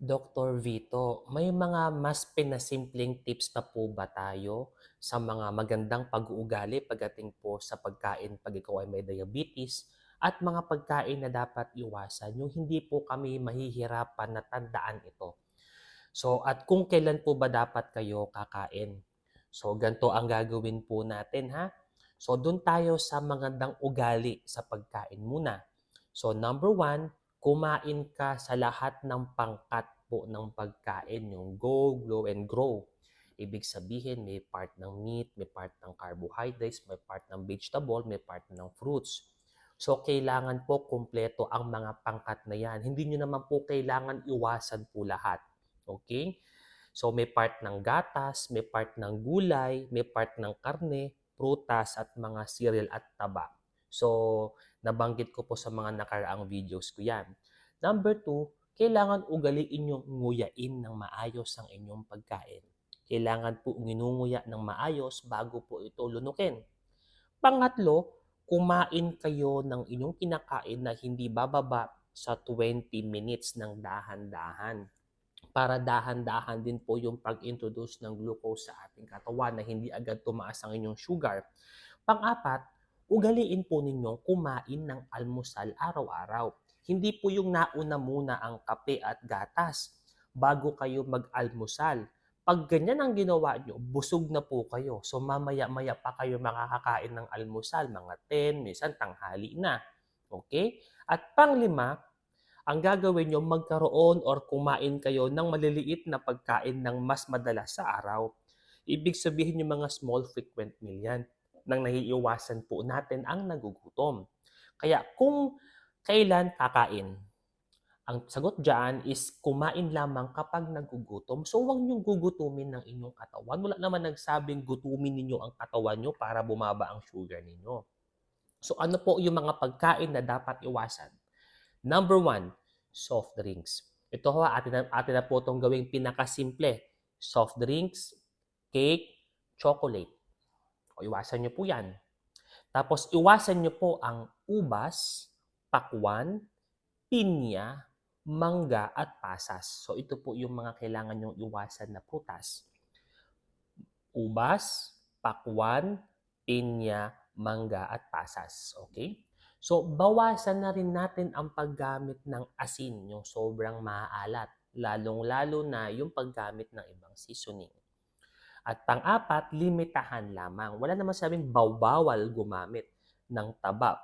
Dr. Vito, may mga mas pinasimpleng tips pa po ba tayo sa mga magandang pag-uugali pagdating po sa pagkain pag ikaw ay may diabetes at mga pagkain na dapat iwasan yung hindi po kami mahihirapan na tandaan ito? So, at kung kailan po ba dapat kayo kakain? So, ganito ang gagawin po natin ha. So, doon tayo sa magandang ugali sa pagkain muna. So, number one, kumain ka sa lahat ng pangkat po ng pagkain, yung go, glow, and grow. Ibig sabihin, may part ng meat, may part ng carbohydrates, may part ng vegetable, may part ng fruits. So, kailangan po kumpleto ang mga pangkat na yan. Hindi nyo naman po kailangan iwasan po lahat. Okay? So, may part ng gatas, may part ng gulay, may part ng karne, prutas, at mga cereal at taba. So, nabanggit ko po sa mga nakaraang videos ko yan. Number two, kailangan ugaliin yung nguyain ng maayos ang inyong pagkain. Kailangan po nginunguya ng maayos bago po ito lunukin. Pangatlo, kumain kayo ng inyong kinakain na hindi bababa sa 20 minutes ng dahan-dahan para dahan-dahan din po yung pag-introduce ng glucose sa ating katawan na hindi agad tumaas ang inyong sugar. Pang-apat, ugaliin po ninyong kumain ng almusal araw-araw. Hindi po yung nauna muna ang kape at gatas bago kayo mag-almusal. Pag ganyan ang ginawa nyo, busog na po kayo. So mamaya-maya pa kayo makakakain ng almusal, mga 10, minsan tanghali na. Okay? At panglima, ang gagawin nyo, magkaroon or kumain kayo ng maliliit na pagkain ng mas madalas sa araw. Ibig sabihin yung mga small frequent meal yan nang naiiwasan po natin ang nagugutom. Kaya kung kailan kakain, ang sagot dyan is kumain lamang kapag nagugutom. So huwag niyong gugutumin ng inyong katawan. Wala naman nagsabing gutumin ninyo ang katawan nyo para bumaba ang sugar ninyo. So ano po yung mga pagkain na dapat iwasan? Number one, soft drinks. Ito ho, atin na, atin na po itong gawing pinakasimple. Soft drinks, cake, chocolate. O, iwasan nyo po yan. Tapos, iwasan nyo po ang ubas, pakwan, pinya, mangga, at pasas. So, ito po yung mga kailangan nyong iwasan na prutas. Ubas, pakwan, pinya, mangga, at pasas. Okay? So, bawasan na rin natin ang paggamit ng asin, yung sobrang maaalat, lalong-lalo na yung paggamit ng ibang seasoning. At pang-apat, limitahan lamang. Wala naman sabing bawbawal gumamit ng taba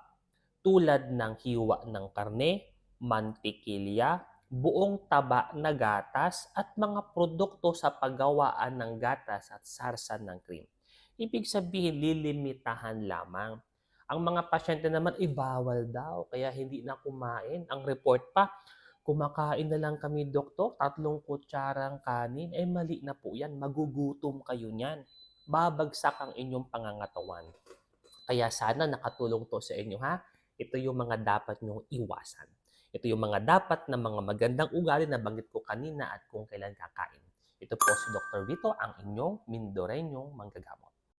tulad ng hiwa ng karne, mantikilya, buong taba na gatas at mga produkto sa paggawaan ng gatas at sarsa ng cream. Ibig sabihin, lilimitahan lamang. Ang mga pasyente naman, ibawal daw, kaya hindi na kumain. Ang report pa, kumakain na lang kami, doktor, tatlong kutsarang kanin. Eh, mali na po yan. Magugutom kayo niyan. Babagsak ang inyong pangangatawan. Kaya sana nakatulong to sa inyo, ha? Ito yung mga dapat nyong iwasan. Ito yung mga dapat na mga magandang ugali na banggit ko kanina at kung kailan kakain. Ito po si Dr. Vito, ang inyong Mindoreñong manggagamo.